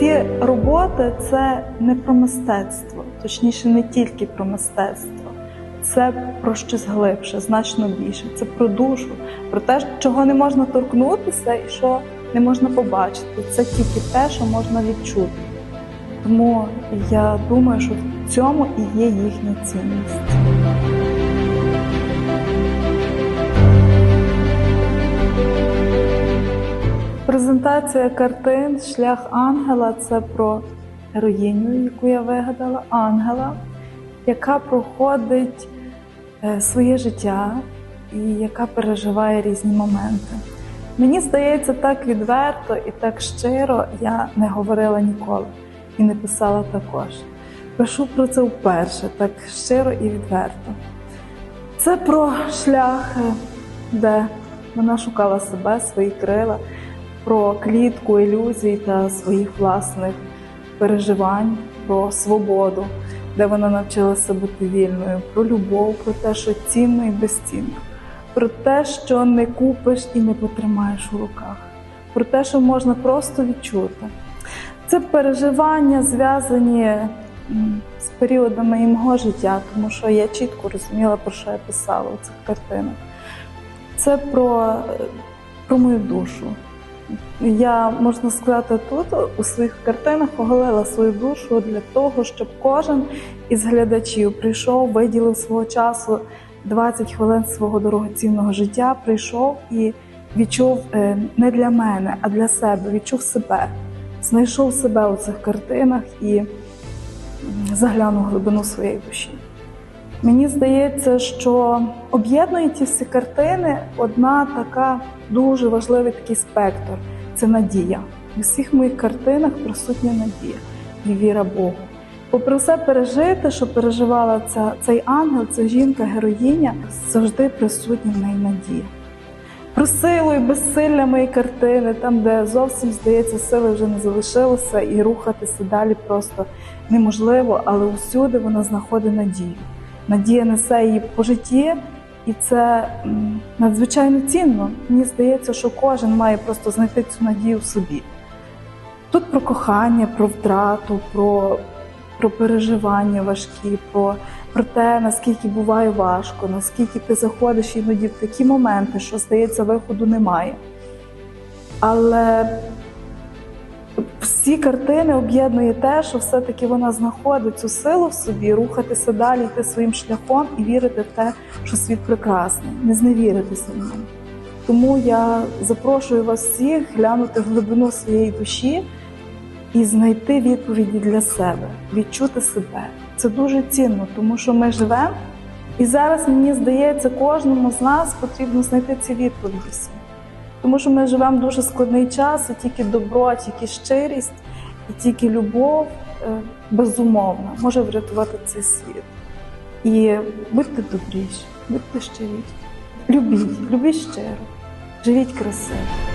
ці роботи це не про мистецтво, точніше, не тільки про мистецтво. Це про щось глибше, значно більше. Це про душу, про те, чого не можна торкнутися і що не можна побачити. Це тільки те, що можна відчути. Тому я думаю, що в цьому і є їхня цінність. Презентація картин Шлях ангела це про героїню, яку я вигадала, ангела, яка проходить е, своє життя і яка переживає різні моменти. Мені здається, так відверто і так щиро я не говорила ніколи і не писала також. Пишу про це вперше, так щиро і відверто. Це про шлях, е, де вона шукала себе, свої крила, про клітку ілюзій та своїх власних переживань, про свободу, де вона навчилася бути вільною, про любов, про те, що цінно і безцінно, про те, що не купиш і не потримаєш у руках, про те, що можна просто відчути. Це переживання зв'язані з періодами і мого життя, тому що я чітко розуміла, про що я писала у цих картинах. Це про, е, про мою душу. Я, можна сказати, тут у своїх картинах оголила свою душу для того, щоб кожен із глядачів прийшов, виділив свого часу 20 хвилин свого дорогоцінного життя, прийшов і відчув е, не для мене, а для себе, відчув себе, знайшов себе у цих картинах і заглянув глибину своєї душі. Мені здається, що об'єднує ті всі картини одна така дуже важливий такий спектр це надія. У всіх моїх картинах присутня надія і віра Богу. Попри все пережити, що переживала ця, цей ангел, ця жінка, героїня, завжди присутня в неї надія. Про силу і безсилля моєї картини, там, де зовсім здається, сили вже не залишилося, і рухатися далі просто неможливо, але усюди вона знаходить надію. Надія несе її по житті, і це надзвичайно цінно. Мені здається, що кожен має просто знайти цю надію в собі. Тут про кохання, про втрату, про, про переживання важкі, про, про те, наскільки буває важко, наскільки ти заходиш іноді в такі моменти, що здається, виходу немає. Але всі картини об'єднує те, що все-таки вона знаходить цю силу в собі, рухатися далі, йти своїм шляхом і вірити в те, що світ прекрасний, не зневіритися в ньому. Тому я запрошую вас всіх глянути в глибину своєї душі і знайти відповіді для себе, відчути себе. Це дуже цінно, тому що ми живемо, і зараз мені здається, кожному з нас потрібно знайти ці відповіді. Тому що ми живемо в дуже складний час, і тільки добро, тільки щирість, і тільки любов е, безумовно може врятувати цей світ. І будьте добріші, будьте щиріші. Любіть, любіть щиро, живіть красиво.